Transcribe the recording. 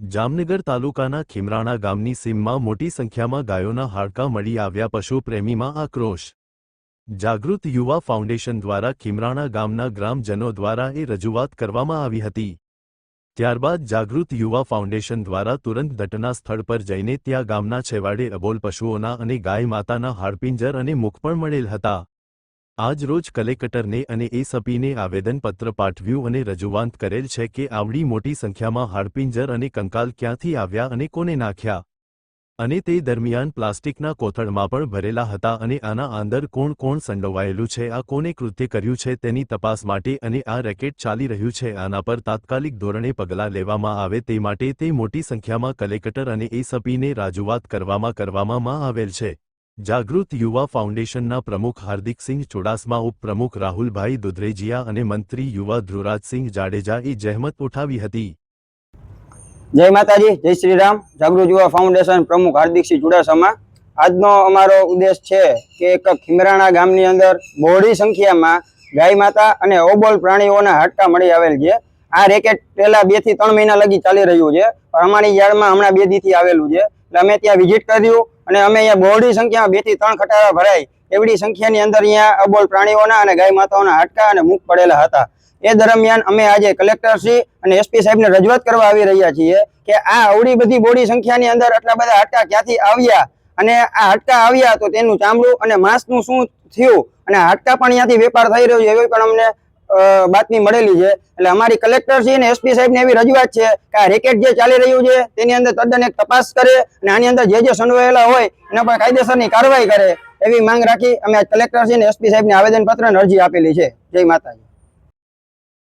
જામનગર તાલુકાના ખીમરાણા ગામની સીમમાં મોટી સંખ્યામાં ગાયોના હાડકાં મળી આવ્યા પશુ પ્રેમીમાં આક્રોશ. જાગૃત યુવા ફાઉન્ડેશન દ્વારા ખીમરાણા ગામના ગ્રામજનો દ્વારા એ રજૂઆત કરવામાં આવી હતી. ત્યારબાદ જાગૃત યુવા ફાઉન્ડેશન દ્વારા તુરંત ઘટના સ્થળ પર જઈને ત્યાં ગામના છેવાડે અબોલ પશુઓના અને ગાય માતાના હાડપિંજર અને મુખ પણ મળેલ હતા. આજ રોજ કલેક્ટરને અને એસપીને આવેદનપત્ર પાઠવ્યું અને રજૂઆત કરેલ છે કે આવડી મોટી સંખ્યામાં હાડપિંજર અને કંકાલ ક્યાંથી આવ્યા અને કોને નાખ્યા? અને તે દરમિયાન પ્લાસ્ટિકના કોથળમાં પણ ભરેલા હતા અને આના અંદર કોણ કોણ સંડોવાયેલું છે, આ કોને કૃત્ય કર્યું છે તેની તપાસ માટે અને આ રેકેટ ચાલી રહ્યું છે આના પર તાત્કાલિક ધોરણે પગલાં લેવામાં આવે તે માટે તે મોટી સંખ્યામાં કલેક્ટર અને એસપીને રજૂઆત કરવામાં કરવામાં આવેલ છે. જાગૃત યુવા ફાઉન્ડેશનના પ્રમુખ હાર્દિકસિંહ ચુડાસમા, ઉપપ્રમુખ રાહુલભાઈ દુધરેજીયા અને મંત્રી યુવા ધ્રુવરાજસિંહ જાડેજાએ જહેમત ઉઠાવી હતી. જય માતાજી, જય શ્રી રામ જાગૃત યુવા ફાઉન્ડેશન પ્રમુખ હાર્દિકસિંહ ચુડાસમા. આજનો અમારો ઉદ્દેશ છે કે એક ખીમરાણા ગામની અંદર બહોળી સંખ્યામાં ગાય માતા અને ઓબોલ પ્રાણીઓના હાડકા મળી આવેલ છે. આ રેકેટ પહેલા બેથી ત્રણ મહિના લગી ચાલી રહ્યું છે. અમારી યાર્ડમાં હમણાં બે દીથી આવેલું છે. એટલે અમે ત્યાં વિઝિટ કર્યું. અને અમે અહીંયા બહોળી સંખ્યામાં બેથી ત્રણ ખટારા ભરાય એવડી સંખ્યાની અંદર અહીંયા અબોલ પ્રાણીઓના અને ગાય માતાઓના હાડકા અને મુખ પડેલા હતા. એ દરમિયાન અમે આજે કલેક્ટરશ્રી અને એસપી સાહેબને રજૂઆત કરવા આવી રહ્યા છીએ કે આ અવડી બધી બોડી સંખ્યાની અંદર આટલા બધા હાડકા ક્યાંથી આવ્યા? અને આ હાડકા આવ્યા તો તેનું ચામડું અને માંસનું શું થયું? અને હાડકા પણ અહીંયાથી વેપાર થઈ રહ્યો છે એવી પણ અમને બાતમી મળેલી છે. એટલે અમારી કલેક્ટરશ્રી અને એસપી સાહેબને એવી રજૂઆત છે કે આ રેકેટ જે ચાલી રહ્યું છે, તેની અંદર તદ્દન એક તપાસ કરે અને આની અંદર જે જે સંડવાયેલા હોય, એના પર કાયદેસરની કાર્યવાહી કરે એવી માંગ રાખી અમે કલેક્ટરશ્રી અને એસપી સાહેબને આવેદનપત્ર અને અરજી આપેલી છે. જય માતાજી.